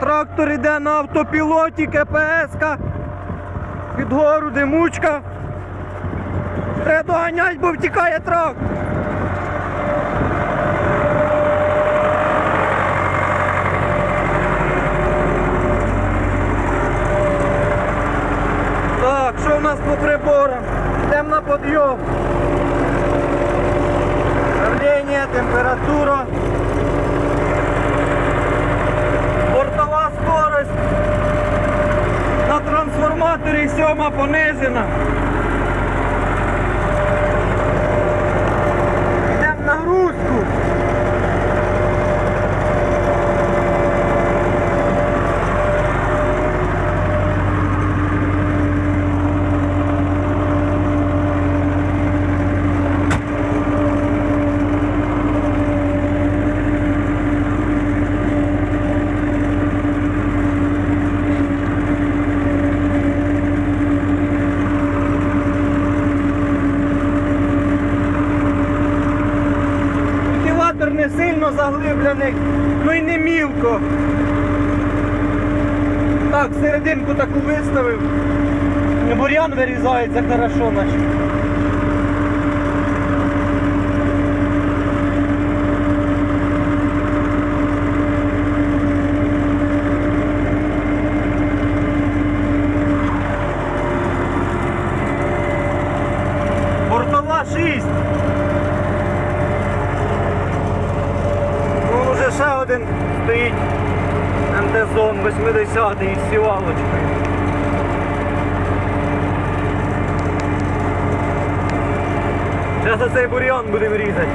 Трактор йде на автопілоті, КПС-ка. Під гору димучка. Треба доганять, бо втікає трактор. Так, що в нас по приборам? Йдемо на підйом. Давлення, температура. Бортова скорость. На трансформаторі сьома понижена. Йдемо на сильно заглиблений, ну і не мілко. Так, серединку таку виставив. Бур'ян вирізається хорошо наче. Бортова 6. Ну, вже ще один стоїть МТЗон 80 із сівалочкою. Зараз оцей бур'ян будемо різати.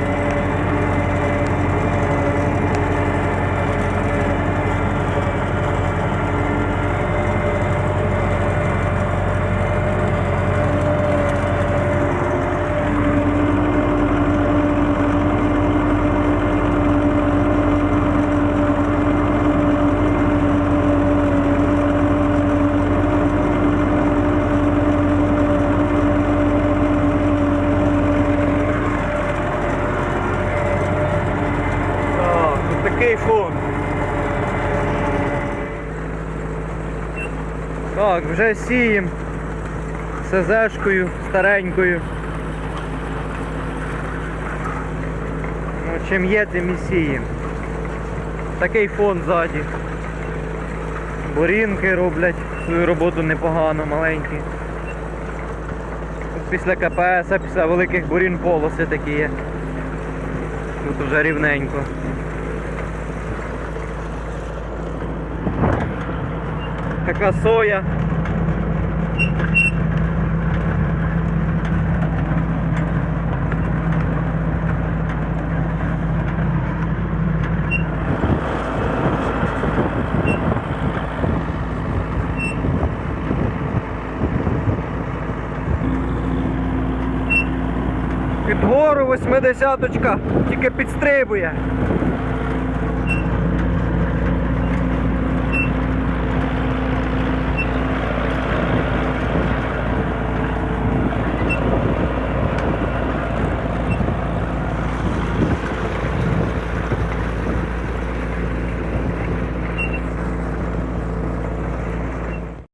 Так, тут такий фон. Так, вже сіємо СЗшкою старенькою. Ну, чим є, тим і сіємо. Такий фон ззаді. Борінки роблять свою роботу непогано, маленькі. Тут після КПС, після великих бурін полоси такі є. Тут вже рівненько. Така соя. Під гору восьмидесяточка тільки підстрибує.